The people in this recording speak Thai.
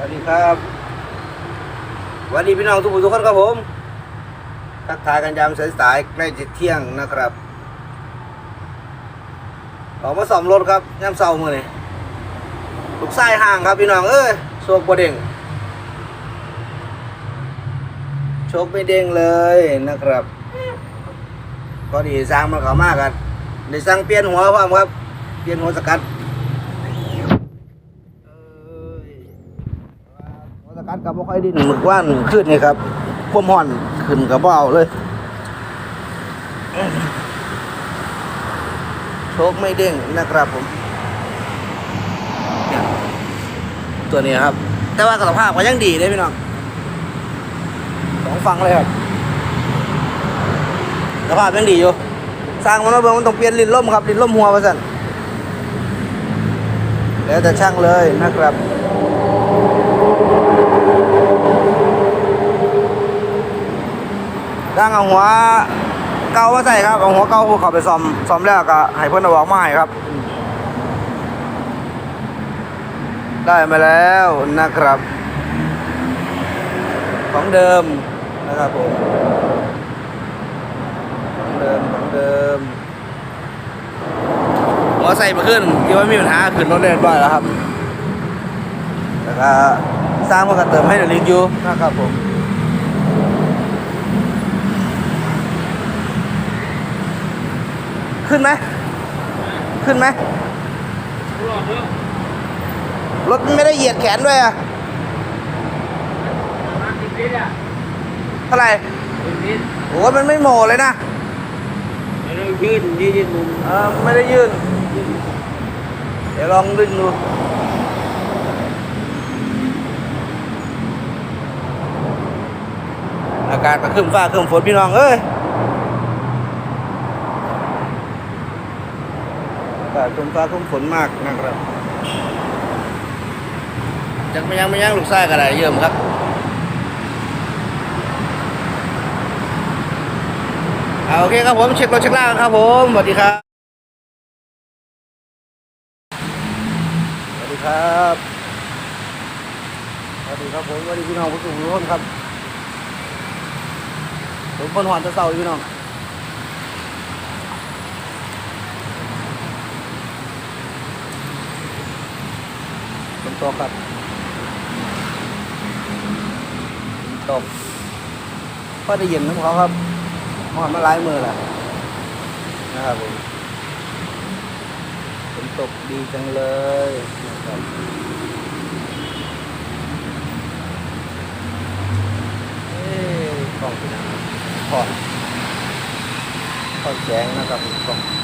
วัสดีครับวัสดีพี่น้องทุกผู้ทุกคนครับผมทักทายกันยามสายๆใกล้จะเที่ยงนะครับออกมาซ่อมรถครับยามเช้ามื้อนี้ลูกชายห่างครับพี่น้องเอ้ยโชคบ่เด้งโชคไม่เด้งเลยนะครับก็ดีสร้างมันเขามากันได้สั่งเปลี่ยนหัวพร้อมครับ เปลี่ยนหัวสกัด หัวสกัดกับบ่ค่อยดินหมึกว่านขึ้นนี่ครับความห่อนขึ้นกับเบเอาเลยโชคไม่เด้งนะครับผม ตัวนี้ครับ แต่ว่าสภาพก็ยังดีเลยพี่น้องสองฟังเลยครับสภาพยังดีอยู่สร้างมันมาเบิ่งมันต้องเปลี่ยนลิ้นล่มครับลิ้นล่มหัวมาสั่นแล้วแต่ช่างเลยนะครับ ดังเอาหัวเก่ามาใส่ครับเอาหัวเก่าเขาไปซ่อมซ่อมแล้วก็ให้เพื่อนเอาออกมาให้ครับ ได้มาแล้วนะครับ ของเดิมนะครับผมของเดิมของเดิมหัวใส่มาขึ้นคิดว่ามีปัญหาขึ้นรถเล่นบ่อยแล้วครับแล้วก็สร้างมากันเติมให้เดลิงอยู่นะครับผม ขึ้นไหมขึ้นไหมรถไม่ได้เหยียดแขนด้วยอะเท่าไหร่โอ้มันไม่โมเลยนะยืนยืนยืนมุมเออไม่ได้ยืนเดี๋ยวลองดึงดูอากาศก็ครึ้มฟ้าครึ้มฝนพี่น้องเอ้ย อากาศ ครึ้มฟ้าครึ้มฝนมากนะครับจักไม่ยังไม่ยังลูกไส้กระไรเยิ่มครับเอาโอเคครับผมเช็ครถเช็คล่างครับผมสวัสดีครับสวัสดีครับสวัสดีครับผมสวัสดีพี่น้องผู้สูงอายุทุกคนครับผมคนหวานตะเสาอยู่พี่น้อง ตกครับตกก็ได้ย็นน้ำเขาครับหอนมาหลายมือแหละนะครับผมฝนตกดีจังเลยนะครับเอ้ยกล้องเป็นยังไงถอดถอดแสงนะครับผมกล้อง